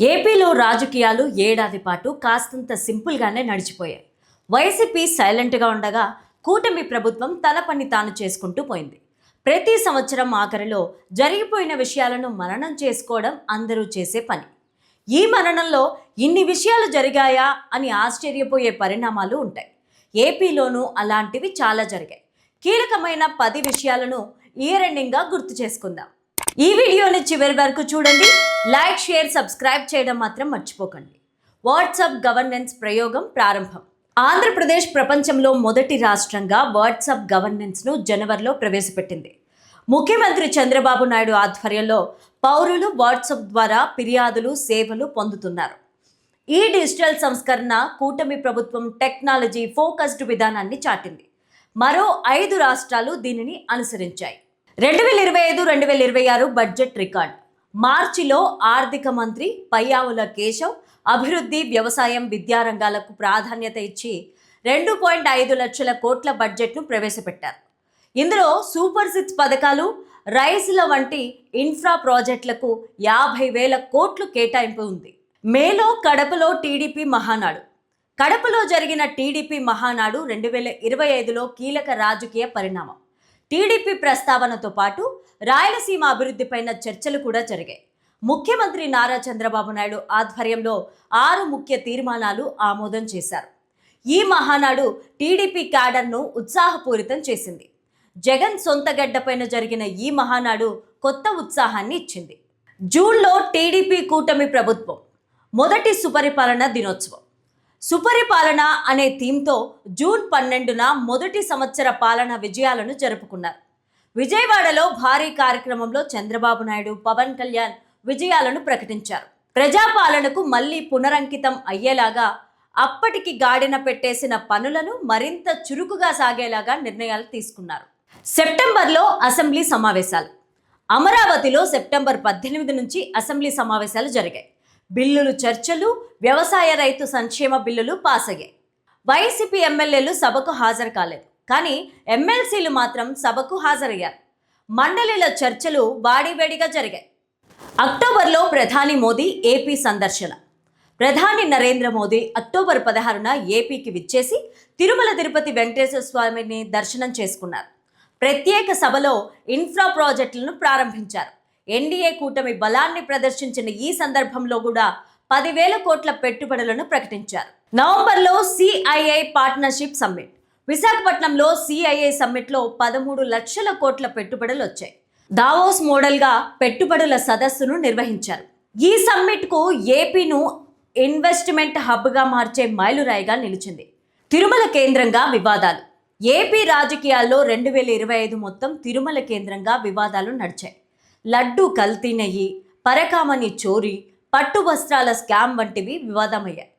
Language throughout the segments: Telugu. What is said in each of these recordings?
ఏపీలో రాజకీయాలు ఏడాది పాటు కాస్తంత సింపుల్గానే నడిచిపోయాయి. వైసీపీ సైలెంట్గా ఉండగా కూటమి ప్రభుత్వం తన పని తాను చేసుకుంటూ పోయింది. ప్రతి సంవత్సరం ఆఖరిలో జరిగిపోయిన విషయాలను మననం చేసుకోవడం అందరూ చేసే పని. ఈ మరణంలో ఇన్ని విషయాలు జరిగాయా అని ఆశ్చర్యపోయే పరిణామాలు ఉంటాయి. ఏపీలోనూ అలాంటివి చాలా జరిగాయి. కీలకమైన పది విషయాలను ఇయర్ ఎండింగ్గా గుర్తు చేసుకుందాం. ఈ వీడియోని చివరి వరకు చూడండి. లైక్ షేర్ సబ్స్క్రైబ్ చేయడం మాత్రం మర్చిపోకండి. వాట్సాప్ గవర్నెన్స్ ప్రయోగం ప్రారంభం. ఆంధ్రప్రదేశ్ ప్రపంచంలో మొదటి రాష్ట్రంగా వాట్సాప్ గవర్నెన్స్ను జనవరిలో ప్రవేశపెట్టింది. ముఖ్యమంత్రి చంద్రబాబు నాయుడు ఆధ్వర్యంలో పౌరులు వాట్సాప్ ద్వారా ఫిర్యాదులు సేవలు పొందుతున్నారు. ఈ డిజిటల్ సంస్కరణ కూటమి ప్రభుత్వం టెక్నాలజీ ఫోకస్డ్ విధానాన్ని చాటింది. మరో ఐదు రాష్ట్రాలు దీనిని అనుసరించాయి. రెండు వేల ఇరవై ఐదు రెండు వేల ఇరవై ఆరు బడ్జెట్ రికార్డ్. మార్చిలో ఆర్థిక మంత్రి పయ్యావుల కేశవ్ అభివృద్ధి వ్యవసాయం విద్యారంగాలకు ప్రాధాన్యత ఇచ్చి రెండు పాయింట్ ఐదు లక్షల కోట్ల బడ్జెట్ను ప్రవేశపెట్టారు. ఇందులో సూపర్ సిక్స్ పథకాలు రైస్ల వంటి ఇన్ఫ్రా ప్రాజెక్టులకు యాభై వేల కోట్లు కేటాయింపు ఉంది. మేలో కడపలో టీడీపీ మహానాడు. కడపలో జరిగిన టీడీపీ మహానాడు రెండు వేల ఇరవై ఐదులో కీలక రాజకీయ పరిణామం. టీడీపీ ప్రస్తావనతో పాటు రాయలసీమ అభివృద్ధిపైన చర్చలు కూడా జరిగాయి. ముఖ్యమంత్రి నారా చంద్రబాబు నాయుడు ఆధ్వర్యంలో ఆరు ముఖ్య తీర్మానాలు ఆమోదం చేశారు. ఈ మహానాడు టీడీపీ క్యాడర్ను ఉత్సాహపూరితం చేసింది. జగన్ సొంత గడ్డపైన జరిగిన ఈ మహానాడు కొత్త ఉత్సాహాన్ని ఇచ్చింది. జూన్లో టీడీపీ కూటమి ప్రభుత్వం మొదటి సుపరిపాలన దినోత్సవం. సుపరిపాలన అనే థీమ్తో జూన్ పన్నెండున మొదటి సంవత్సర పాలన విజయాలను జరుపుకున్నారు. విజయవాడలో భారీ కార్యక్రమంలో చంద్రబాబు నాయుడు పవన్ కళ్యాణ్ విజయాలను ప్రకటించారు. ప్రజాపాలనకు మళ్ళీ పునరంకితం అయ్యేలాగా అప్పటికి గాడిన పెట్టేసిన పనులను మరింత చురుకుగా సాగేలాగా నిర్ణయాలు తీసుకున్నారు. సెప్టెంబర్లో అసెంబ్లీ సమావేశాలు. అమరావతిలో సెప్టెంబర్ పద్దెనిమిది నుంచి అసెంబ్లీ సమావేశాలు జరిగాయి. బిల్లులు చర్చలు వ్యవసాయ రైతు సంక్షేమ బిల్లులు పాస్ అయ్యాయి వైసీపీ ఎమ్మెల్యేలు సభకు హాజరు కాలేదు. కానీ ఎమ్మెల్సీలు మాత్రం సభకు హాజరయ్యారు. మండలిల చర్చలు వాడివేడిగా జరిగాయి. అక్టోబర్లో ప్రధాని మోదీ ఏపీ సందర్శన. ప్రధాని నరేంద్ర మోదీ అక్టోబర్ పదహారున ఏపీకి విచ్చేసి తిరుమల తిరుపతి వెంకటేశ్వర స్వామిని దర్శనం చేసుకున్నారు. ప్రత్యేక సభలో ఇన్ఫ్రా ప్రాజెక్టులను ప్రారంభించారు. ఎన్డీఏ కూటమి బలాన్ని ప్రదర్శించిన ఈ సందర్భంలో కూడా పదివేల కోట్ల పెట్టుబడులను ప్రకటించారు. నవంబర్లో సిఐఐ పార్ట్నర్షిప్ సమ్మిట్. విశాఖపట్నంలో సిఐఐ సమ్మిట్లో పదమూడు లక్షల కోట్ల పెట్టుబడులు వచ్చాయి. దావోస్ మోడల్గా పెట్టుబడుల సదస్సును నిర్వహించారు. ఈ సమ్మిట్కు ఏపీను ఇన్వెస్ట్మెంట్ హబ్గా మార్చే మైలురాయిగా నిలిచింది. తిరుమల కేంద్రంగా వివాదాలు. ఏపీ రాజకీయాల్లో రెండు వేల ఇరవై ఐదు మొత్తం తిరుమల కేంద్రంగా వివాదాలు నడిచాయి. లడ్డు కల్తీ నెయ్యి పరకామణి చోరీ పట్టు వస్త్రాల స్కామ్ వంటివి వివాదమయ్యాయి.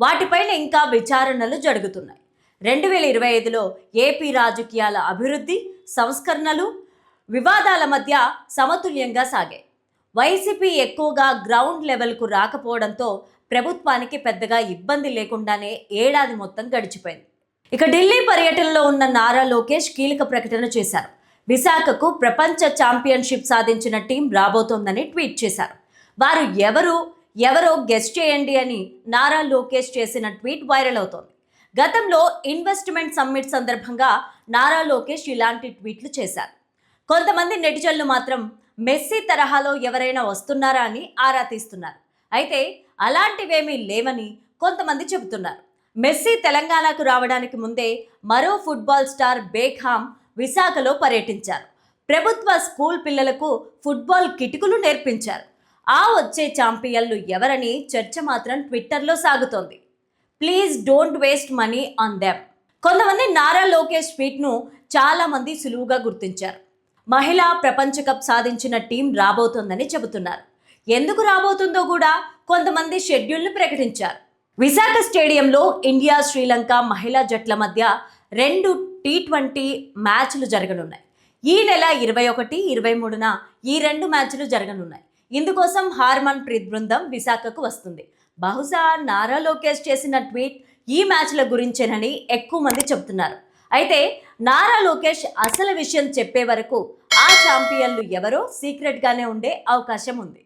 వాటిపైన ఇంకా విచారణలు జరుగుతున్నాయి. రెండు వేల ఇరవై ఐదులో ఏపీ రాజకీయాల అభివృద్ధి సంస్కరణలు వివాదాల మధ్య సమతుల్యంగా సాగాయి. వైసీపీ ఎక్కువగా గ్రౌండ్ లెవెల్కు రాకపోవడంతో ప్రభుత్వానికి పెద్దగా ఇబ్బంది లేకుండానే ఏడాది మొత్తం గడిచిపోయింది. ఇక ఢిల్లీ పర్యటనలో ఉన్న నారా లోకేష్ కీలక ప్రకటన చేశారు. విశాఖకు ప్రపంచ ఛాంపియన్షిప్ సాధించిన టీం రాబోతోందని ట్వీట్ చేశారు. వారు ఎవరు ఎవరో గెస్ట్ చేయండి అని నారా లోకేష్ చేసిన ట్వీట్ వైరల్ అవుతోంది. గతంలో ఇన్వెస్ట్మెంట్ సమ్మిట్ సందర్భంగా నారా లోకేష్ ఇలాంటి ట్వీట్లు చేశారు. కొంతమంది నెటిజన్లు మాత్రం మెస్సీ తరహాలో ఎవరైనా వస్తున్నారా అని ఆరా తీస్తున్నారు. అయితే అలాంటివేమీ లేవని కొంతమంది చెబుతున్నారు. మెస్సీ తెలంగాణకు రావడానికి ముందే మరో ఫుట్బాల్ స్టార్ బేఖామ్ విశాఖలో పర్యటించారు. ప్రభుత్వ స్కూల్ పిల్లలకు ఫుట్బాల్ కిటుకులు నేర్పించారు. ఆ వచ్చే ఛాంపియన్లు ఎవరని చర్చ మాత్రం ట్విట్టర్లో సాగుతోంది. Please don't waste money on them. కొంతమంది నారా లోకేష్ ట్వీట్ను చాలామంది సులువుగా గుర్తించారు. మహిళా ప్రపంచ కప్ సాధించిన టీం రాబోతోందని చెబుతున్నారు. ఎందుకు రాబోతుందో కూడా కొంతమంది షెడ్యూల్ను ప్రకటించారు. విశాఖ స్టేడియంలో ఇండియా శ్రీలంక మహిళా జట్ల మధ్య రెండు టీ ట్వంటీ మ్యాచ్లు జరగనున్నాయి. ఈ నెల ఇరవై ఒకటి ఇరవై మూడున ఈ రెండు మ్యాచ్లు జరగనున్నాయి. ఇందుకోసం హార్మన్ ప్రీత్ బృందం విశాఖకు వస్తుంది. బహుశా నారా లోకేష్ చేసిన ట్వీట్ ఈ మ్యాచ్ల గురించేనని ఎక్కువ మంది చెబుతున్నారు. అయితే నారా లోకేష్ అసలు విషయం చెప్పే వరకు ఆ ఛాంపియన్లు ఎవరో సీక్రెట్గానే ఉండే అవకాశం ఉంది.